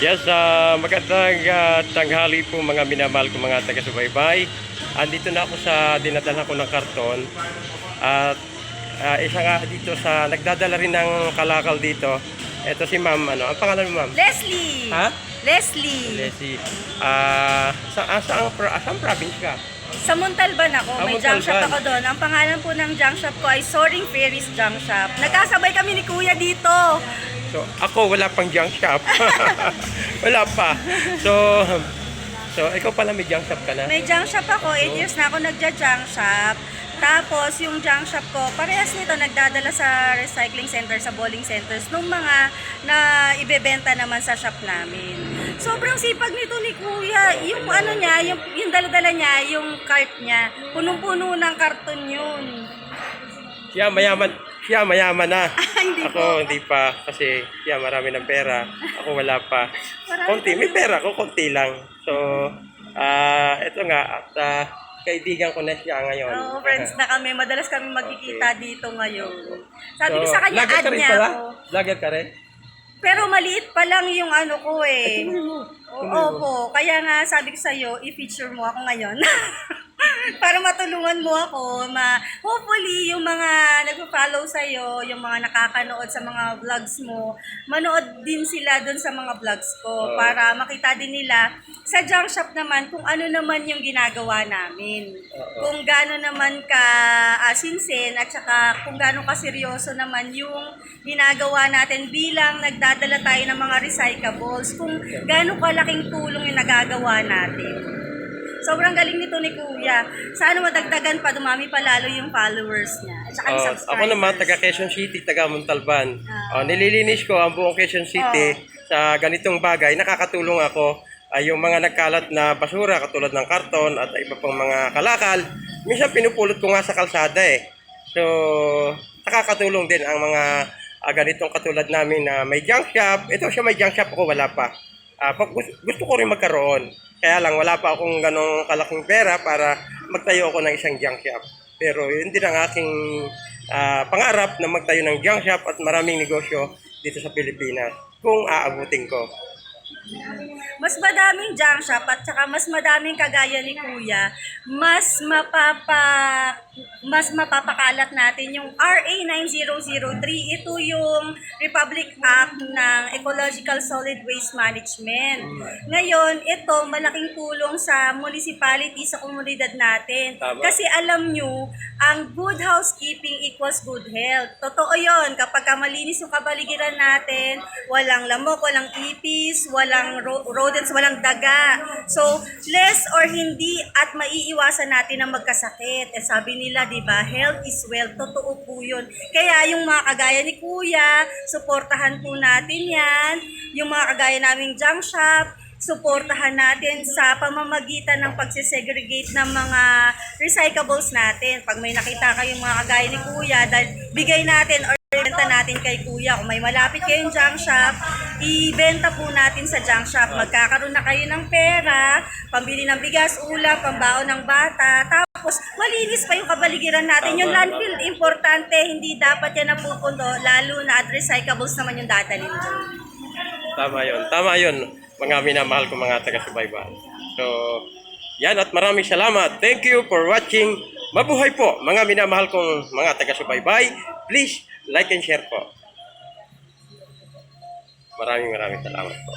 Yes, ah, magandang ah, tanghali po mga minamahal ko mga taga-subaybay. Andito na ako sa dinadala ko ng karton. At ah, isa nga dito sa nagdadala rin ng kalakal dito. Ito si ma'am, ano, ang pangalan mo ma'am? Leslie! Ha? Leslie! Leslie. Ah, sa, saang, pro- ah, saang province ka? Sa Montalban ako, Ah, may junk shop Montalban. ako doon. Ang pangalan po ng junk shop ko ay Soaring Fairies Junk Shop. Nagkasabay kami ni Kuya dito. So, ako wala pang junk shop. wala pa. So, so ikaw pala may junk shop ka na? May junk shop ako, 8 years na ako nagja-junk shop. Tapos, yung junk shop ko, parehas nito nagdadala sa recycling center, sa bowling centers, nung mga na ibebenta naman sa shop namin. Sobrang sipag nito ni Kuya. Yung ano niya, yung, yung daladala niya, yung cart niya, punong-puno ng karton yun. Siya mayaman, siya mayaman na. hindi ako hindi pa kasi siya marami ng pera. Ako wala pa. Konti, may pera ko konti lang. So, ah, ito nga at ah, kaibigan ko na siya ngayon. Oo, friends na kami. Madalas kami magkikita dito ngayon. Sabi ko sa kanya, add niya pala? ako. Vlogger ka rin? Pero maliit pa lang yung ano ko eh. Oo, opo. Kaya nga sabi ko sa'yo, i-feature mo ako ngayon. Para matulungan mo ako. Ma hopefully, yung mga nagpo-follow sa'yo, yung mga nakakanood sa mga vlogs mo, manood din sila dun sa mga vlogs ko para makita din nila sa junk shop naman kung ano naman yung ginagawa namin. Kung gaano naman ka asinsin at saka kung gaano ka seryoso naman yung ginagawa natin bilang nagdadala tayo ng mga recyclables. Kung gaano kalaking tulong yung nagagawa natin. Sobrang galing nito ni Kuya. Sana madagdagan pa, dumami pa lalo yung followers niya. At saka yung Oh, subscribers. ako naman, taga Quezon City, taga Montalban. Ah. Oh, nililinis ko ang buong Quezon City sa ganitong bagay. Nakakatulong ako ay yung mga nagkalat na basura katulad ng karton at iba pang mga kalakal. Minsan pinupulot ko nga sa kalsada eh. So, nakakatulong din ang mga ah, ganitong katulad namin na may junk shop. Ito siya may junk shop ako, wala pa. Ah, pag gusto, gusto ko rin magkaroon. Kaya lang, wala pa akong ganong kalaking pera para magtayo ako ng isang junk shop. Pero yun din ang aking ah, pangarap na magtayo ng junk shop at maraming negosyo dito sa Pilipinas kung aabutin ko. mas madaming junk shop at saka mas madaming kagaya ni Kuya, mas mapapa mas mapapakalat natin yung RA 9003. Ito yung Republic Act ng Ecological Solid Waste Management. Ngayon, ito malaking tulong sa municipality sa komunidad natin. Tama. Kasi alam nyo, ang good housekeeping equals good health. Totoo yon kapag ka malinis yung kabaligiran natin, walang lamok, walang ipis, walang ro- rodents, walang daga. So, less or hindi at maiiwasan natin ang magkasakit. Eh, sabi nila, di ba, health is wealth. Totoo po yun. Kaya yung mga kagaya ni Kuya, suportahan po natin yan. Yung mga kagaya naming junk shop, suportahan natin sa pamamagitan ng pagsisegregate ng mga recyclables natin. Pag may nakita kayong mga kagaya ni Kuya, dahil bigay natin or ibenta natin kay Kuya. Kung may malapit kayong junk shop, ibenta po natin sa junk shop. Magkakaroon na kayo ng pera, pambili ng bigas, ulam, pambaon ng bata, malinis pa yung kabaligiran natin. Yung Tama, landfill, importante, hindi dapat yan napupuno, lalo na at recyclables naman yung dadalhin dyan. Tama yon, Tama yon, mga minamahal ko mga taga-subaybay. So, yan at maraming salamat. Thank you for watching. Mabuhay po mga minamahal kong mga taga-subaybay. Please like and share po. Maraming maraming salamat po.